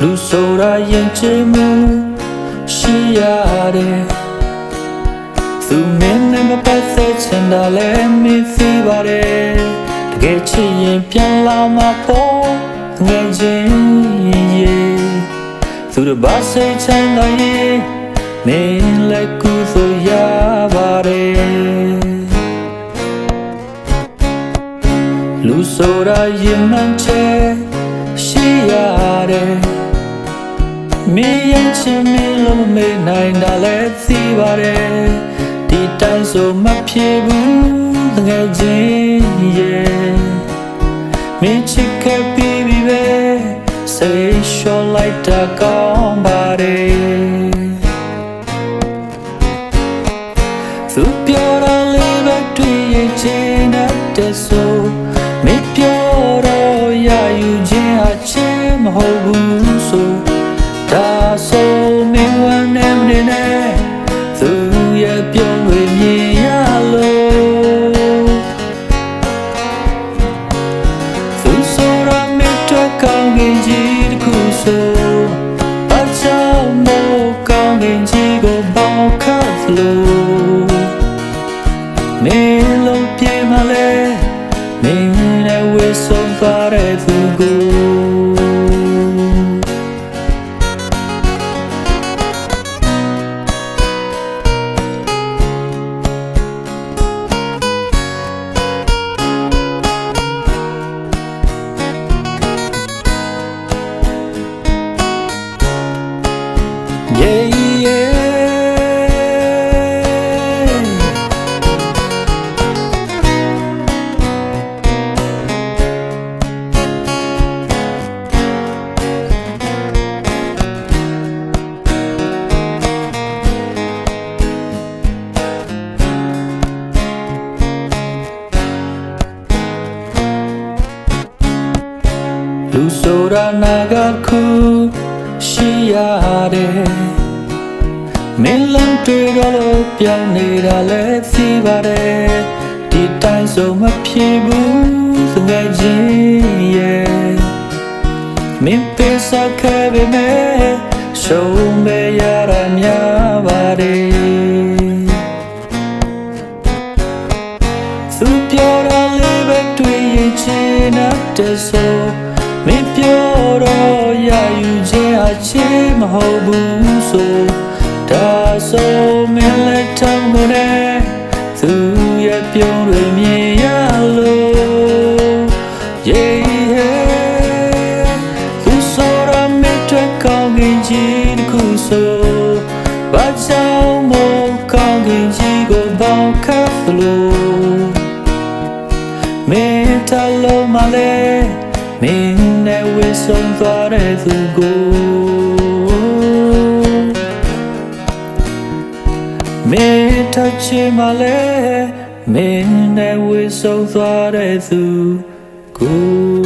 လူဆိုတာရင်ချင်မှုရှိရတယ်သူမင်းနဲ့မပတ်သက်ချင်တာလည်းမသိပါတယ်တကယ်ချစ်ရင်ပြန်လာမှာပေါ့ငယ်ချင်းရေသူတို့ဘာစိတ်ချမ်းသာရင်မင်းလည်းကူဆိုရပါတယ်လူဆိုတာရင်မှန်ချဲရှိရတယ် မင်းရဲ့ချင်မင်းလို့မမေ့နိုင်တာလည်းသိပါတယ်ဒီတိုင်းဆိုမဖြစ်ဘူးတကယ်ချင်းရဲ့မင်းချစ်ခဲ့ပြီးပြီပဲစိတ်လျှော်လိုက်တာကောင်းပါတယ်သူပြောတာလေးပဲတွေ့ရင်ချင်တဲ့ဆို ဒါဆိုမင်းဝမ်းနေမနေနဲ့သူရဲ့ပြောဝေမြင်ရလို့သူဆိုရမင်းတော့ကောင်းကင်ကြီးတစ်ခုဆိုအချောင်းမို့ကောင်းကင်ကြီးကိုပေါင်းခတ်လို့နေလုံးပြေမလဲနေနဲ့ဝေဆုံးသွားတဲ့သူ Yeah, yeah. လူဆိုတာနာကခုရှိရတယ် မင်းလုံးတွေ့တော့လို့ပြောင်းနေတာလဲသိပါတယ်ဒီတိုင်းဆိုမဖြစ်ဘူးသငယ်ချင်းရဲ့မင်းပင်စားခဲ့ပေမဲ့ရှုံးမရတာများပါတယ်သူပြောတာလေးပဲတွေ့ရင်ချင်တဲ့ဆိုမင်းပြောတော့ရယူခြင်းအချင်းမဟုတ်ဘူးဆိုဒါ ဆိုမင်းလက်ထောင်မနဲ့သူရဲ့ပြုံးတွေမြင်ရလို့ yeah သူဆိုရမင်းတွေ့ကောင်းကင်ကြီးတစ်ခုဆိုဘာကြောင့်မို့ကောင်းကင်ကြီးကိုပေါင်းခတ်လို့မင်းတလုံးမလဲမင်းနဲ့ဝေဆုံးသွားတဲ့သူကို မင်းတချင်မလဲမင်းနဲ့ဝေဆုံးသွားတဲ့သူကို